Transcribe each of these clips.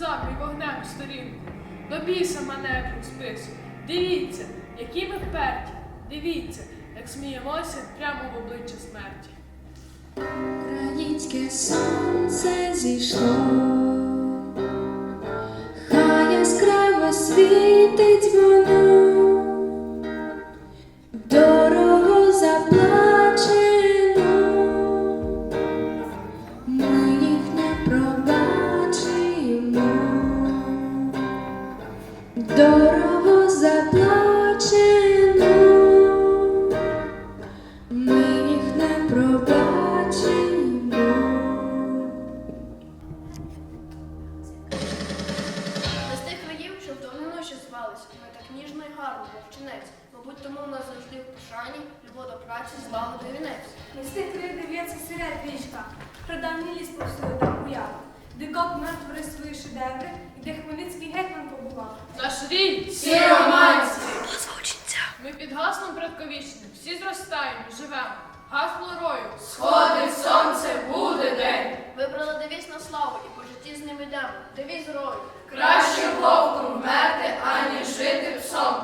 флаги вогнем сторінку. До біса про спису. Дивіться, які ми вперті. Дивіться, як сміємося прямо в обличчя смерті. Українське сонце зійшло, хай яскраво світить вдовнено ще звалися. Так ніжно і гарно, вовчинець. Мабуть, тому в нас завжди в пошані, любов до праці, злагоди вінець. Місти з тих дивляться серед річка, прадавній ліс повсюди там уяв, де коп мертвий свої шедеври, і де Хмельницький гетьман побував. Наш рід всі романці. Ми під гаслом предковічним, всі зростаємо, живемо. Гасло рою. Сходить сонце, буде день. Вибрали девіз на славу і по ним. Девіз рою. Краще вовком вмерти, аніж жити псом.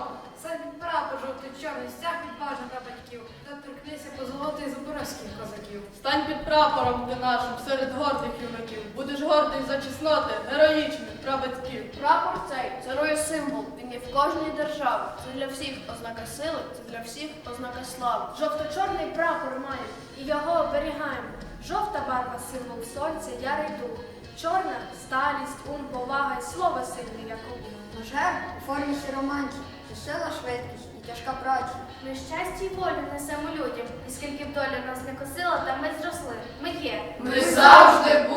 Садить прапор жовтий чорний, стяг відважних та батьків, та торкнися позолотий запорозьких козаків. Стань під прапором ти нашим серед гордих юнаків. Будеш гордий за чесноти героїчних прабатьків. Прапор цей це рою символ. Він є в кожній державі. Це для всіх ознака сили, це для всіх ознака слави. Жовто-чорний прапор маємо і його оберігаємо. Жовта барва символ сонця, ярий дух. Чорна сталість, ум, повага і слово сильне, як обух. Наш у формі сироманчі, це сила, швидкість і тяжка праця. Ми щастя і волю несемо людям, і скільки б доля нас не косила, та ми зросли. Ми є. Ми завжди будемо.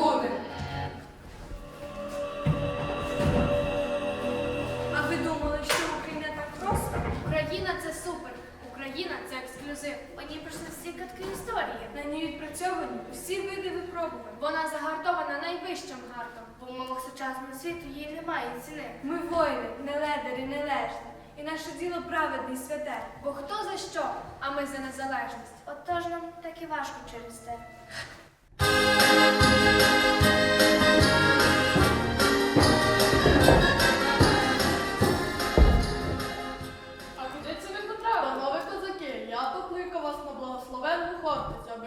Ексклюзив. У ній пройшли всі катки історії. На ній відпрацьовані усі види випробувань. Вона загартована найвищим гартом. В умовах сучасного світу їй немає ціни. Ми воїни, не ледері, не лежні. І наше діло праведне і святе. Бо хто за що, а ми за незалежність. Отож нам так і важко через це.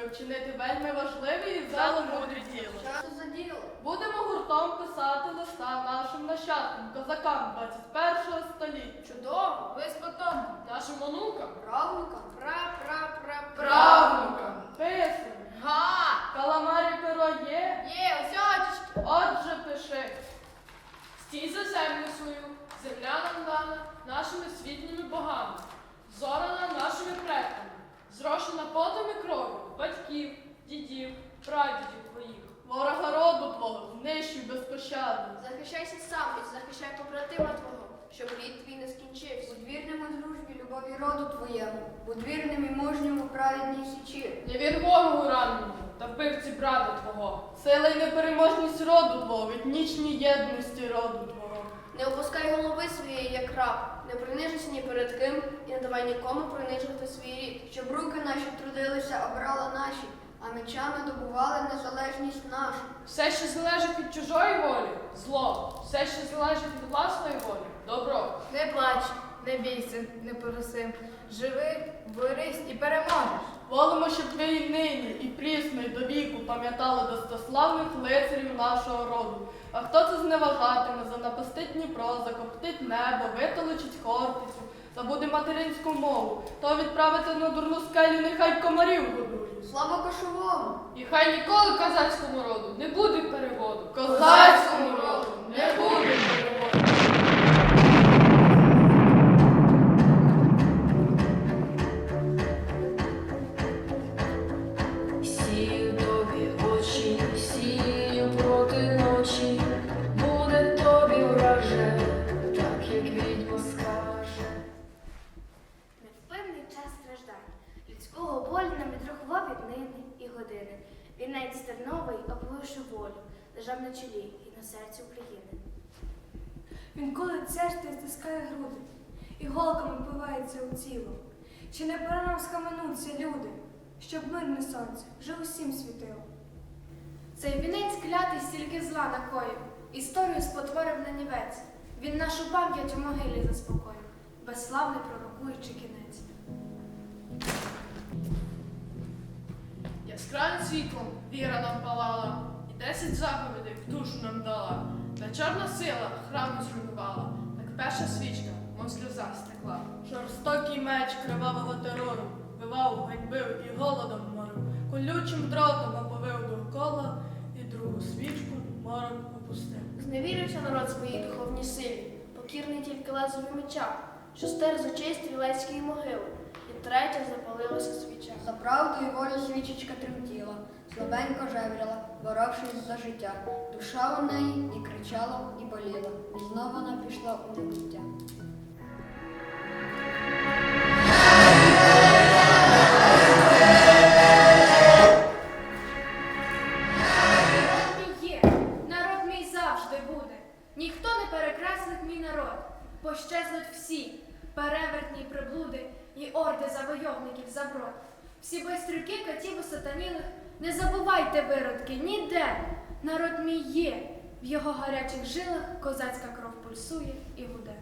Вчинити вельми важливі і мудрі діло. Що за діло? Будемо гуртом писати листа нашим нащадкам, козакам 21 століття. Чудово, ви з потом. Нашим онукам? Правнука? Пра, пра, пра, Правнукам. Писуй. Га! Каламарі перо є, Є, осячечки. отже пиши. Стій за землю свою, земля нам дана нашими світлими богами, зорана нашими предками, зрошена потом і кров'ю батьків, дідів, прадідів твоїх. Ворога роду твого знищуй без пощади. Захищайся сам і захищай побратима твого, щоб рід твій не скінчився. У дружбі, любові роду твоєму, будь вірним і мужнім у праведній січі. Не вір ворогу раненому та вбивці брата твого. Сила й непереможність роду твого, етнічній єдності роду твого. Не опускай голови своєї, як раб, не принижуйся ні перед ким і не давай нікому принижувати свій рід. Щоб руки наші трудилися, обрали наші, а мечами добували незалежність нашу. Все, що залежить від чужої волі, зло. Все, що залежить від власної волі, добро. Не плач, не бійся, не пороси. Живи, борись і переможеш. Волимо, щоб ви і нині, і прісно, і до віку пам'ятали достославних лицарів нашого роду. А хто це зневажатиме, занапастить Дніпро, закоптить небо, витолочить забуде материнську мову, то відправити на дурну скелю, нехай комарів годує. Слава кошовому! І хай ніколи козацькому роду не буде переводу. Козацькому роду не буде Вінець терновий облише волю, лежав на чолі і на серці України. Він коли церкви стискає груди, і голками впивається у тіло. Чи не пора нам схаменуться, люди, щоб мирне сонце вже усім світило? Цей вінець клятий стільки зла накоїв, історію спотворив на нівець. Він нашу пам'ять у могилі заспокоїв, безславний пророкуючи кінець. Яскравим світлом віра нам палала, і десять заповідей в душу нам дала. Та чорна сила храму зруйнувала, так перша свічка, мов сльоза стекла. Жорстокий меч кривавого терору вбивав, ганьбив і голодом морив, колючим дротом оповив довкола і другу свічку морок опустив. Зневірився народ своїй духовній силі, покірний тільки лезові меча, що стер з очей стрілецької могили, і третя запалилася свіча. За правду і волю свічечка тремтіла, слабенько жевріла, боровшись за життя. Душа у неї і кричала, і боліла, і знову вона пішла у небуття. Народ мій є, народ мій завжди буде. Ніхто не перекреслить мій народ, пощезнуть всі перевертні приблуди і орди завойовників заброд. Всі байстрюки катів сатанілих. не забувайте виродки ніде. Народ мій є, в його гарячих жилах козацька кров пульсує і гуде.